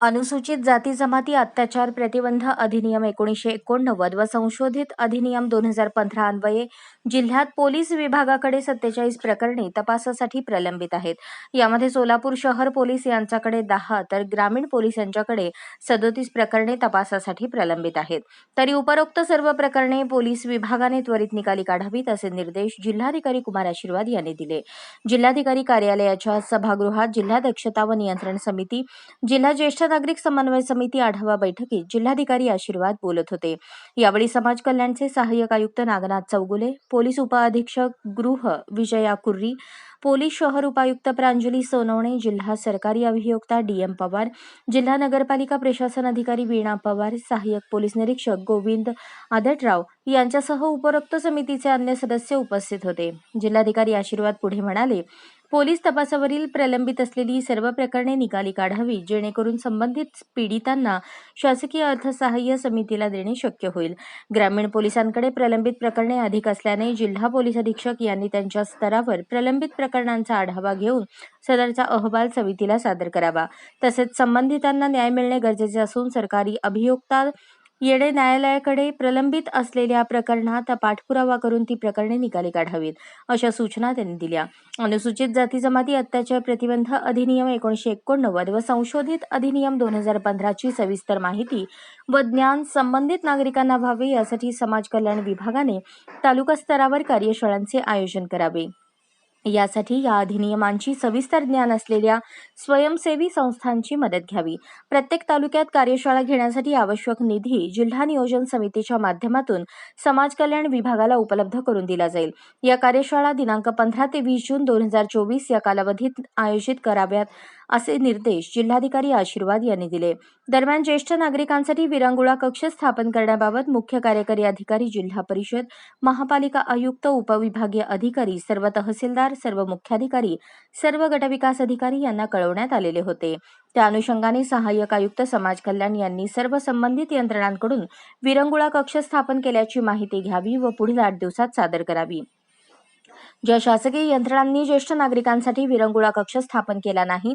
अनुसूचित जाती जमाती अत्याचार प्रतिबंध अधिनियम एकोणीसशे एकोणनव्वद व संशोधित अधिनियम दोन हजार पंधरा अन्वये जिल्ह्यात पोलीस विभागाकडे सत्तेचाळीस प्रकरणे तपासासाठी प्रलंबित आहेत. यामध्ये सोलापूर शहर पोलीस यांच्याकडे दहा तर ग्रामीण पोलीस यांच्याकडे सदोतीस प्रकरणे तपासासाठी प्रलंबित आहेत. तरी उपरोक्त सर्व प्रकरणे पोलीस विभागाने त्वरित निकाली काढावीत असे निर्देश जिल्हाधिकारी कुमार आशीर्वाद यांनी दिले. जिल्हाधिकारी कार्यालयाच्या सभागृहात जिल्हा दक्षता व नियंत्रण समिती जिल्हा ज्येष्ठ नागरिक समन्वय समिती आढावा बैठकीत जिल्हाधिकारी आशीर्वाद बोलत होते. यावेळी समाज कल्याणचे सहाय्यक आयुक्त नागनाथ चौगुले पोलीस उपअधीक्षक गृह विजया कुर्री पोलीस शहर उपायुक्त प्रांजली सोनवणे जिल्हा सरकारी अभियोक्ता डी एम पवार जिल्हा नगरपालिका प्रशासन अधिकारी वीणा पवार सहाय्यक पोलीस निरीक्षक गोविंद आदटराव यांच्यासह उपरोक्त समितीचे अन्य सदस्य उपस्थित होते. जिल्हाधिकारी आशीर्वाद पुढे म्हणाले पोलीस तपासावरील प्रलंबित असलेली सर्व प्रकरणे निकाली काढावी जेणेकरून संबंधित पीडितांना शासकीय अर्थसहाय्य समितीला देणे शक्य होईल. ग्रामीण पोलिसांकडे प्रलंबित प्रकरणे अधिक असल्याने जिल्हा पोलीस अधीक्षक यांनी त्यांच्या स्तरावर प्रलंबित प्रकरणांचा आढावा घेऊन सदरचा अहवाल समितीला सादर करावा. तसेच संबंधितांना न्याय मिळणे गरजेचे असून सरकारी अभियोक्ता येणे न्यायालयाकडे प्रलंबित असलेल्या प्रकरणात पाठपुरावा करून ती प्रकरणे निकाली काढावीत अशा सूचना त्यांनी दिल्या. अनुसूचित जाती जमाती अत्याचार प्रतिबंध अधिनियम एकोणीशे एकोणनव्वद व संशोधित अधिनियम दोन हजार पंधराची सविस्तर माहिती व ज्ञान संबंधित नागरिकांना व्हावे यासाठी समाज कल्याण विभागाने तालुका स्तरावर कार्यशाळांचे आयोजन करावे. यासाठी या अधिनियमांची सविस्तर ज्ञान असलेल्या स्वयंसेवी संस्थांची मदत घ्यावी. प्रत्येक तालुक्यात कार्यशाळा घेण्यासाठी आवश्यक निधी जिल्हा नियोजन समितीच्या माध्यमातून समाज कल्याण विभागाला उपलब्ध करून दिला जाईल. या कार्यशाळा दिनांक पंधरा ते वीस जून दोन हजार चोवीस या कालावधीत आयोजित कराव्यात. असे निर्देश जिल्हाधिकारी आशीर्वाद यांनी दिले. दरम्यान ज्येष्ठ नागरिकांसाठी विरंगुळा कक्ष स्थापन करण्याबाबत मुख्य कार्यकारी अधिकारी जिल्हा परिषद महापालिका आयुक्त उपविभागीय अधिकारी सर्व तहसीलदार सर्व मुख्याधिकारी सर्व गटविकास अधिकारी यांना कळवण्यात आलेले होते. त्या अनुषंगाने सहाय्यक आयुक्त समाज कल्याण यांनी सर्व संबंधित यंत्रणांकडून विरंगुळा कक्ष स्थापन केल्याची माहिती घ्यावी व पुढील आठ दिवसात सादर करावी. ज्या शासकीय यंत्रणांनी ज्येष्ठ नागरिकांसाठी विरंगुळा कक्ष स्थापन केला नाही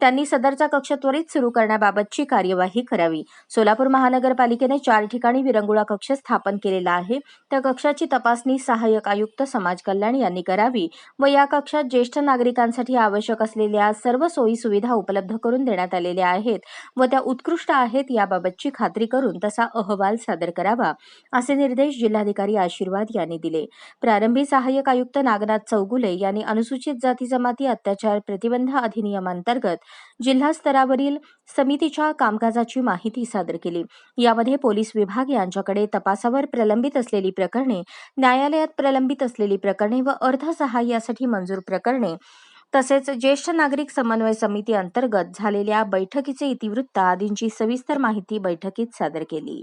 त्यांनी सदरचा कक्ष त्वरित सुरू करण्याबाबतची कार्यवाही करावी. सोलापूर महानगरपालिकेने चार ठिकाणी विरंगुळा कक्ष स्थापन केलेला आहे. त्या कक्षाची तपासणी सहाय्यक आयुक्त समाज कल्याण यांनी करावी व या कक्षात ज्येष्ठ नागरिकांसाठी आवश्यक असलेल्या सर्व सोयी सुविधा उपलब्ध करून देण्यात आलेल्या आहेत व त्या उत्कृष्ट आहेत याबाबतची खात्री करून तसा अहवाल सादर करावा असे निर्देश जिल्हाधिकारी आशीर्वाद यांनी दिले. प्रारंभी सहाय्यक आयुक्त नागनाथ चौगुले यांनी अनुसूचित जाती जमाती अत्याचार प्रतिबंध अधिनियमांतर्गत जिल्हा स्तरावरील समितीच्या कामकाजाची माहिती सादर केली. यामध्ये पोलीस विभाग यांच्याकडे तपासावर प्रलंबित असलेली प्रकरणे न्यायालयात प्रलंबित असलेली प्रकरणे व अर्थसहाय्यासाठी मंजूर प्रकरणे तसेच ज्येष्ठ नागरिक समन्वय समिती अंतर्गत झालेल्या बैठकीचे इतिवृत्त आदींची सविस्तर माहिती बैठकीत सादर केली.